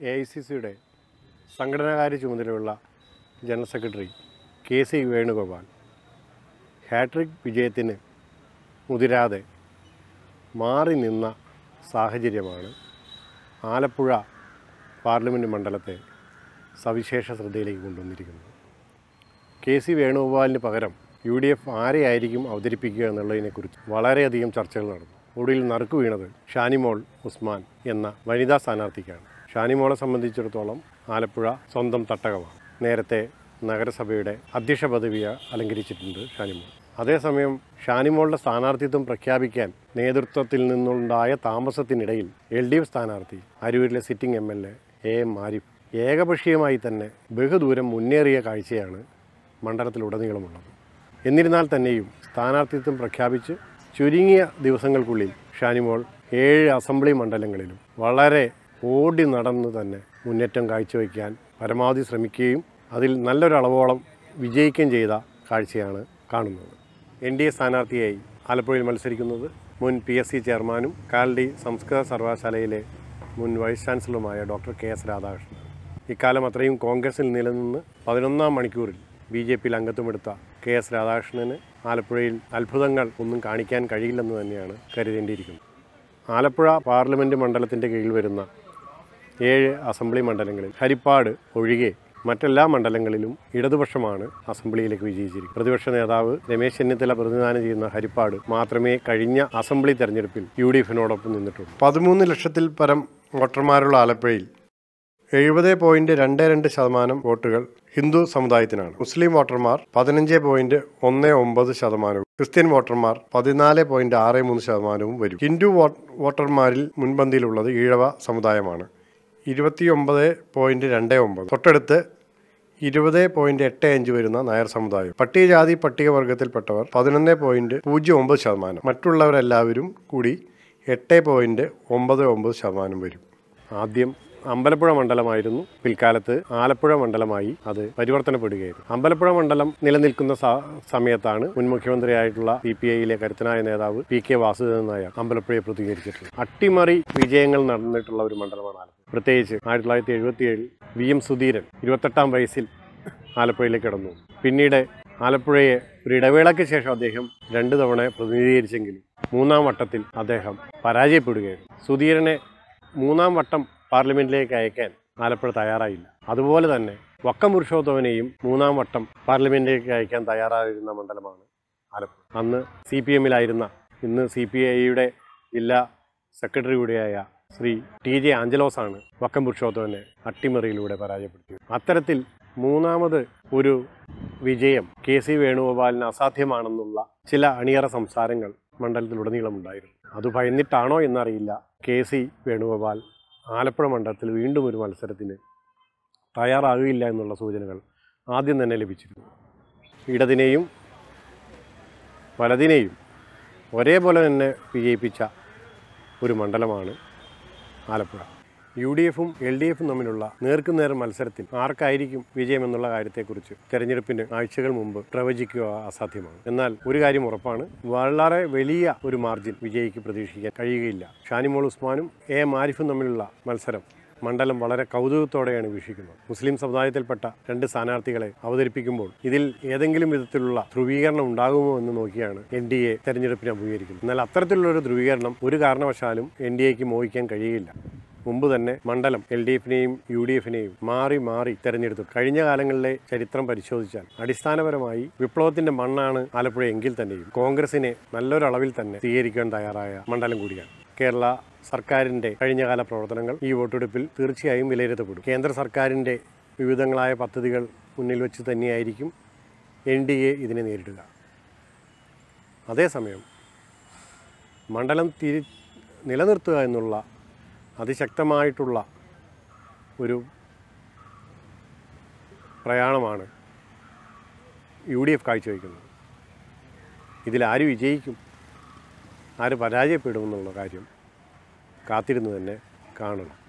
A I C സിയുടെ സംഘടനാകാര്യ ചുമതലയുള്ള general secretary K C Venugopal hat trick വിജയത്തിന് മുതിരാതെ മാറി നിന്ന സാഹചര്യമാണ് ആലപ്പുഴ പാർലമെന്റ് മണ്ഡലത്തെ സവിശേഷ ശ്രദ്ധയിലേക്ക് കൊണ്ടുവന്നിരിക്കുന്നത്. കെ സി വേണുഗോപാലിന് പകരം യു ഡി എഫ് ആരെയായിരിക്കും അവതരിപ്പിക്കുക എന്നുള്ളതിനെക്കുറിച്ച് വളരെയധികം ചർച്ചകൾ നടന്നു. ഒടുവിൽ നറുക്കു വീണത് ഷാനിമോൾ ഉസ്മാൻ എന്ന വനിതാ സ്ഥാനാർത്ഥിക്കാണ്. ഷാനിമോളെ സംബന്ധിച്ചിടത്തോളം ആലപ്പുഴ സ്വന്തം തട്ടകമാണ്. നേരത്തെ നഗരസഭയുടെ അധ്യക്ഷ പദവിയെ അലങ്കരിച്ചിട്ടുണ്ട് ഷാനിമോൾ. അതേസമയം ഷാനിമോളുടെ സ്ഥാനാർത്ഥിത്വം പ്രഖ്യാപിക്കാൻ നേതൃത്വത്തിൽ നിന്നുണ്ടായ താമസത്തിനിടയിൽ എൽ ഡി എഫ് സ്ഥാനാർത്ഥി അരൂരിലെ sitting M L A A M Arif ഏകപക്ഷീയമായി തന്നെ ബഹുദൂരം മുന്നേറിയ കാഴ്ചയാണ് മണ്ഡലത്തിലുടനീളമുള്ളത്. എന്നിരുന്നാൽ തന്നെയും സ്ഥാനാർത്ഥിത്വം പ്രഖ്യാപിച്ച് ചുരുങ്ങിയ ദിവസങ്ങൾക്കുള്ളിൽ ഷാനിമോൾ ഏഴ് അസംബ്ലി മണ്ഡലങ്ങളിലും വളരെ ഓടി നടന്ന് തന്നെ മുന്നേറ്റം കാഴ്ചവെക്കാൻ പരമാവധി ശ്രമിക്കുകയും അതിൽ നല്ലൊരളവോളം വിജയിക്കുകയും ചെയ്ത കാഴ്ചയാണ് കാണുന്നത്. എൻ ഡി എ സ്ഥാനാർത്ഥിയായി ആലപ്പുഴയിൽ മത്സരിക്കുന്നത് മുൻ പി എസ് സി ചെയർമാനും കാലടി സംസ്കൃത സർവകലാശാലയിലെ മുൻ വൈസ് ചാൻസലറുമായ ഡോക്ടർ കെ എസ് രാധാകൃഷ്ണൻ. ഇക്കാലം അത്രയും കോൺഗ്രസിൽ നിലനിന്ന് പതിനൊന്നാം മണിക്കൂറിൽ ബി ജെ പിയിൽ അംഗത്വമെടുത്ത കെ എസ് രാധാകൃഷ്ണന് ആലപ്പുഴയിൽ അത്ഭുതങ്ങൾ ഒന്നും കാണിക്കാൻ കഴിയില്ലെന്ന് തന്നെയാണ് കരുതേണ്ടിയിരിക്കുന്നത്. ആലപ്പുഴ പാർലമെന്റ് മണ്ഡലത്തിന്റെ കീഴിൽ വരുന്ന ഏഴ് അസംബ്ലി മണ്ഡലങ്ങളിൽ ഹരിപ്പാട് ഒഴികെ മറ്റെല്ലാ മണ്ഡലങ്ങളിലും ഇടതുപക്ഷമാണ് അസംബ്ലിയിലേക്ക് വിജയിച്ചിരിക്കുന്നത്. പ്രതിപക്ഷ നേതാവ് രമേശ് ചെന്നിത്തല പ്രതിനിധാനം ചെയ്യുന്ന ഹരിപ്പാട് മാത്രമേ കഴിഞ്ഞ അസംബ്ലി തെരഞ്ഞെടുപ്പിൽ യു ഡി എഫിനോടൊപ്പം നിന്നിട്ടുള്ളൂ. പതിമൂന്ന് ലക്ഷത്തിൽ പരം വോട്ടർമാരുള്ള ആലപ്പുഴയിൽ എഴുപത് പോയിന്റ് രണ്ട് രണ്ട് ശതമാനം വോട്ടുകൾ ഹിന്ദു സമുദായത്തിനാണ്. മുസ്ലിം വോട്ടർമാർ പതിനഞ്ച് പോയിന്റ് ഒന്ന് ഒമ്പത് ശതമാനവും ക്രിസ്ത്യൻ വോട്ടർമാർ പതിനാല് പോയിന്റ് ആറ് മൂന്ന് ശതമാനവും വരും. ഹിന്ദു വോട്ടർമാരിൽ മുൻപന്തിയിലുള്ളത് ഈഴവ സമുദായമാണ്. ഇരുപത്തിയൊമ്പത് പോയിന്റ് രണ്ട് ഒമ്പത്. തൊട്ടടുത്ത് ഇരുപത് പോയിന്റ് എട്ട് അഞ്ച് വരുന്ന നായർ സമുദായം. പട്ടികജാതി പട്ടികവർഗത്തിൽപ്പെട്ടവർ പതിനൊന്ന് പോയിന്റ് പൂജ്യം ഒമ്പത് ശതമാനം. മറ്റുള്ളവരെല്ലാവരും കൂടി എട്ട് പോയിന്റ് ഒമ്പത് ഒമ്പത് ശതമാനം വരും. ആദ്യം അമ്പലപ്പുഴ മണ്ഡലമായിരുന്നു. പിൽക്കാലത്ത് ആലപ്പുഴ മണ്ഡലമായി അത് പരിവർത്തനപ്പെടുകയായിരുന്നു. അമ്പലപ്പുഴ മണ്ഡലം നിലനിൽക്കുന്ന സമയത്താണ് മുൻ മുഖ്യമന്ത്രിയായിട്ടുള്ള സി പി ഐയിലെ കരുത്തനായ നേതാവ് പി കെ വാസുദേവൻ നായർ അമ്പലപ്പുഴയെ പ്രതികരിച്ചിട്ടുള്ളത്. അട്ടിമറി വിജയങ്ങൾ നടന്നിട്ടുള്ള ഒരു മണ്ഡലമാണ് ആലപ്പുഴ. പ്രത്യേകിച്ച് ആയിരത്തി തൊള്ളായിരത്തി എഴുപത്തി ഏഴിൽ വി എം സുധീരൻ ഇരുപത്തെട്ടാം വയസ്സിൽ ആലപ്പുഴയിലേക്ക് കടന്നു. പിന്നീട് ആലപ്പുഴയെ ഒരു ഇടവേളയ്ക്ക് ശേഷം അദ്ദേഹം രണ്ട് തവണ പ്രതിനിധീകരിച്ചെങ്കിലും മൂന്നാം വട്ടത്തിൽ അദ്ദേഹം പരാജയപ്പെടുകയായിരുന്നു. സുധീരനെ മൂന്നാം വട്ടം പാർലമെന്റിലേക്ക് അയക്കാൻ ആലപ്പുഴ തയ്യാറായില്ല. അതുപോലെ തന്നെ വക്കം പുരുഷോത്തമനെയും മൂന്നാം വട്ടം പാർലമെന്റിലേക്ക് അയക്കാൻ തയ്യാറായിരുന്ന മണ്ഡലമാണ് ആലപ്പുഴ. അന്ന് സി പി എമ്മിലായിരുന്ന ഇന്ന് സി പി ഐയുടെ ജില്ലാ സെക്രട്ടറി കൂടിയായ ശ്രീ ടി ജെ ആഞ്ചലോസാണ് വക്കം പുരുഷോത്തമനെ അട്ടിമറിയിലൂടെ പരാജയപ്പെടുത്തിയത്. അത്തരത്തിൽ മൂന്നാമത് ഒരു വിജയം കെ സി വേണുഗോപാലിന് അസാധ്യമാണെന്നുള്ള ചില അണിയറ സംസാരങ്ങൾ മണ്ഡലത്തിലുടനീളമുണ്ടായിരുന്നു. അത് ഭയന്നിട്ടാണോ എന്നറിയില്ല. കെ സി വേണുഗോപാൽ ആലപ്പുഴ മണ്ഡലത്തിൽ വീണ്ടും ഒരു മത്സരത്തിന് തയ്യാറാകില്ല എന്നുള്ള സൂചനകൾ ആദ്യം തന്നെ ലഭിച്ചിരുന്നു. ഇടതിനെയും വലതിനെയും ഒരേപോലെ തന്നെ വിജയിപ്പിച്ച ഒരു മണ്ഡലമാണ് ആലപ്പുഴ. യു ഡി എഫും എൽ ഡി എഫും തമ്മിലുള്ള നേർക്കുനേർ മത്സരത്തിൽ ആർക്കായിരിക്കും വിജയമെന്നുള്ള കാര്യത്തെക്കുറിച്ച് തെരഞ്ഞെടുപ്പിന് ആഴ്ചകൾ മുമ്പ് പ്രവചിക്കുക അസാധ്യമാണ്. എന്നാൽ ഒരു കാര്യം ഉറപ്പാണ് വളരെ വലിയ ഒരു മാർജിൻ വിജയിക്ക് പ്രതീക്ഷിക്കാൻ കഴിയുകയില്ല. ഷാനിമോൾ ഉസ്മാനും എ ആരിഫും തമ്മിലുള്ള മത്സരം മണ്ഡലം വളരെ കൗതുകത്തോടെയാണ് വീക്ഷിക്കുന്നത്. മുസ്ലിം സമുദായത്തിൽപ്പെട്ട രണ്ട് സ്ഥാനാർത്ഥികളെ അവതരിപ്പിക്കുമ്പോൾ ഇതിൽ ഏതെങ്കിലും വിധത്തിലുള്ള ധ്രുവീകരണം ഉണ്ടാകുമോ എന്ന് നോക്കിയാണ് എൻ ഡി എ തെരഞ്ഞെടുപ്പിനെ അഭിമുഖീകരിക്കുന്നത് എന്നാൽ അത്തരത്തിലുള്ളൊരു ധ്രുവീകരണം ഒരു കാരണവശാലും എൻ ഡി എക്ക് മോഹിക്കാൻ കഴിയില്ല മുമ്പ് തന്നെ മണ്ഡലം എൽ ഡി എഫിനെയും യു ഡി എഫിനെയും മാറി മാറി തെരഞ്ഞെടുത്തു. കഴിഞ്ഞ കാലങ്ങളിലെ ചരിത്രം പരിശോധിച്ചാൽ അടിസ്ഥാനപരമായി വിപ്ലവത്തിന്റെ മണ്ണാണ് ആലപ്പുഴ എങ്കിൽ തന്നെയും കോൺഗ്രസിനെ നല്ലൊരളവിൽ തന്നെ സ്വീകരിക്കാൻ തയ്യാറായ മണ്ഡലം കൂടിയാണ്. കേരള സർക്കാരിന്റെ കഴിഞ്ഞകാല പ്രവർത്തനങ്ങൾ ഈ വോട്ടെടുപ്പിൽ തീർച്ചയായും വിലയിരുത്തപ്പെടും. കേന്ദ്ര സർക്കാരിന്റെ വിവിധങ്ങളായ പദ്ധതികൾ മുന്നിൽ വെച്ച് തന്നെയായിരിക്കും എൻ ഡി എ ഇതിനെ നേരിടുക. അതേസമയം മണ്ഡലം തിരി നിലനിർത്തുക എന്നുള്ള അതിശക്തമായിട്ടുള്ള ഒരു പ്രയാണമാണ് യു ഡി എഫ് കാഴ്ചവെക്കുന്നത് ഇതിൽ ആര് വിജയിക്കും? ആര് പരാജയപ്പെടുമെന്നുള്ള കാര്യം കാത്തിരുന്ന് തന്നെ കാണണം.